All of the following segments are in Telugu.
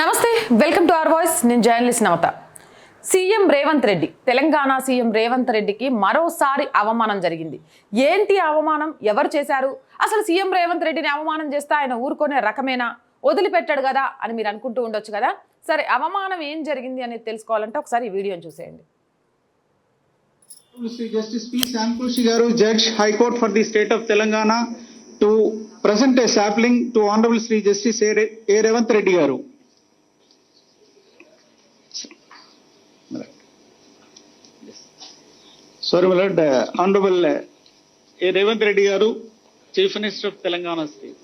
నమస్తే వెల్కమ్ టు అవర్ వాయిస్. నేను journalist Navatha. CM Revanth Reddy Telangana CM Revanth రెడ్డికి మరోసారి అవమానం జరిగింది. ఏంటి అవమానం? ఎవరు చేశారు? అసలు సీఎం రేవంత్ రెడ్డిని అవమానం చేస్తే ఆయన ఊరుకునే రకమేనా? వదిలిపెట్టాడు కదా అని మీరు అనుకుంటూ ఉండొచ్చు కదా? సరే అవమానం ఏం జరిగింది అనేది తెలుసుకోవాలంటే ఒకసారి ఈ వీడియోని చూసేయండి. Shri Justice P. Samkoshi Garu, Judge, High Court for the State of Telangana, to present a sapling to Honorable Uh, uh. Revanth Reddy Garu, Chief Minister of Telangana State.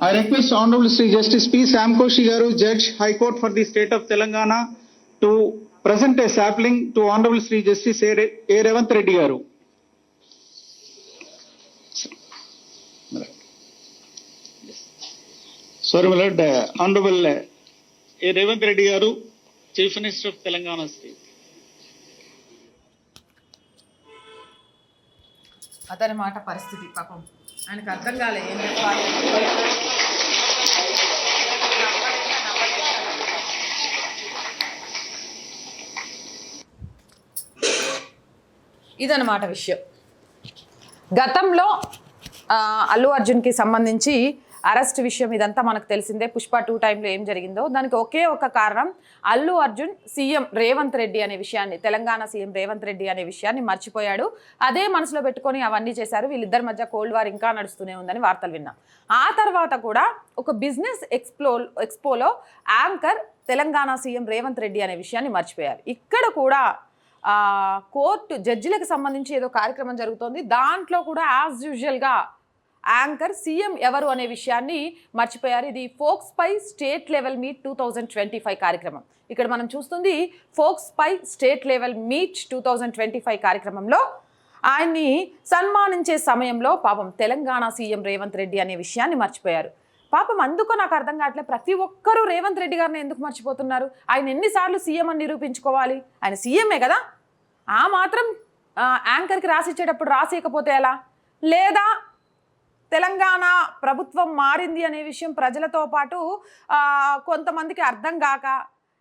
I request Honorable Sri Justice P. Samkoshi Garu, Judge, High Court for the State of Telangana, to present a sapling to Honorable Sri Justice A. Re- A. Revanth Reddy Garu. Sorry milord honourable Revanth Reddy garu chief minister of Telangana state అతని మాట పరిస్థితి పాపం. ఆయనకు అర్థం కాలే ఏం చెప్పాలి. ఇదన్నమాట విషయం. గతంలో అల్లు అర్జున్కి సంబంధించి అరెస్ట్ విషయం ఇదంతా మనకు తెలిసిందే. పుష్ప టూ టైంలో ఏం జరిగిందో. దానికి ఒకే ఒక కారణం అల్లు అర్జున్ సీఎం రేవంత్ రెడ్డి అనే విషయాన్ని తెలంగాణ సీఎం రేవంత్ రెడ్డి అనే విషయాన్ని మర్చిపోయాడు. అదే మనసులో పెట్టుకొని అవన్నీ చేశారు. వీళ్ళిద్దరి మధ్య కోల్డ్ వార్ ఇంకా నడుస్తూనే ఉందని వార్తలు విన్నాం. ఆ తర్వాత కూడా ఒక బిజినెస్ ఎక్స్ప్లో ఎక్స్పోలో యాంకర్ తెలంగాణ సీఎం రేవంత్ రెడ్డి అనే విషయాన్ని మర్చిపోయారు. ఇక్కడ కూడా కోర్టు జడ్జిలకు సంబంధించి ఏదో కార్యక్రమం జరుగుతోంది. దాంట్లో కూడా యాజ్ యూజువల్గా యాంకర్ సీఎం ఎవరు అనే విషయాన్ని మర్చిపోయారు. ఇది ఫోక్స్ పై state level meet two thousand twenty five కార్యక్రమం. ఇక్కడ మనం చూస్తుంది ఫోక్స్ పై state level meet two thousand twenty five కార్యక్రమంలో ఆయన్ని సన్మానించే సమయంలో పాపం తెలంగాణ సీఎం రేవంత్ రెడ్డి అనే విషయాన్ని మర్చిపోయారు. పాపం అందుకో నాకు అర్థం కావట్లేదు ప్రతి ఒక్కరూ రేవంత్ రెడ్డి గారిని ఎందుకు మర్చిపోతున్నారు? ఆయన ఎన్నిసార్లు సీఎం అని నిరూపించుకోవాలి? ఆయన సీఎంఏ కదా? ఆ మాత్రం యాంకర్కి రాసిచ్చేటప్పుడు రాసేయకపోతే ఎలా? లేదా తెలంగాణ ప్రభుత్వం మారింది అనే విషయం ప్రజలతో పాటు కొంతమందికి అర్థం కాక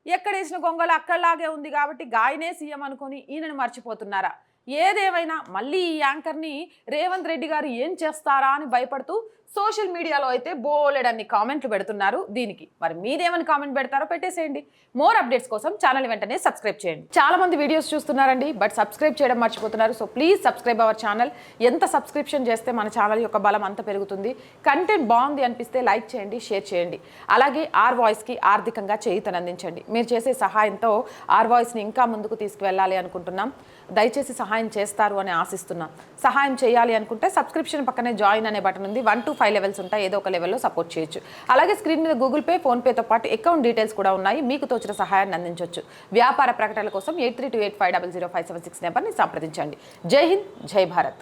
ఎక్కడేసిన గొంగళి అక్కడలాగే ఉంది కాబట్టి గాయనే సీఎం అనుకొని ఈయనను మర్చిపోతున్నారా? ఏదేమైనా మళ్ళీ ఈ యాంకర్ని రేవంత్ రెడ్డి గారు ఏం చేస్తారా అని భయపడుతూ సోషల్ మీడియాలో అయితే బోలెడన్ని కామెంట్లు పెడుతున్నారు దీనికి. మరి మీరేమని కామెంట్ పెడతారో పెట్టేసేయండి. మోర్ అప్డేట్స్ కోసం ఛానల్ వెంటనే సబ్స్క్రైబ్ చేయండి. చాలా మంది వీడియోస్ చూస్తున్నారండి బట్ సబ్స్క్రైబ్ చేయడం మర్చిపోతున్నారు. So please subscribe our channel ఎంత సబ్స్క్రిప్షన్ చేస్తే మన ఛానల్ యొక్క బలం అంత పెరుగుతుంది. కంటెంట్ బాగుంది అనిపిస్తే లైక్ చేయండి షేర్ చేయండి. అలాగే ఆర్ వాయిస్కి ఆర్థికంగా చేయుతనందించండి మీరు చేసే సహాయంతో ఆర్ వాయిస్ని ఇంకా ముందుకు తీసుకువెళ్ళాలి అనుకుంటున్నాం. దయచేసి సహాయం సహాయం చేస్తారు అని ఆశిస్తున్నాం. సహాయం చేయాలి అనుకుంటే సబ్స్క్రిప్షన్ పక్కనే జాయిన్ అనే బటన్ ఉంది. వన్ టు ఫైవ్ లెవెల్స్ ఉంటాయి. ఏదో ఒక లెవెల్లో సపోర్ట్ చేయొచ్చు. అలాగే స్క్రీన్ మీద గూగుల్ పే ఫోన్పేతో పాటు అకౌంట్ డీటెయిల్స్ కూడా ఉన్నాయి. మీకు తోచిన సహాయాన్ని అందించవచ్చు వ్యాపార ప్రకటనల కోసం eight three two eight five double zero five seven six నెంబర్ని సంప్రదించండి. జై హింద్ జై భారత్.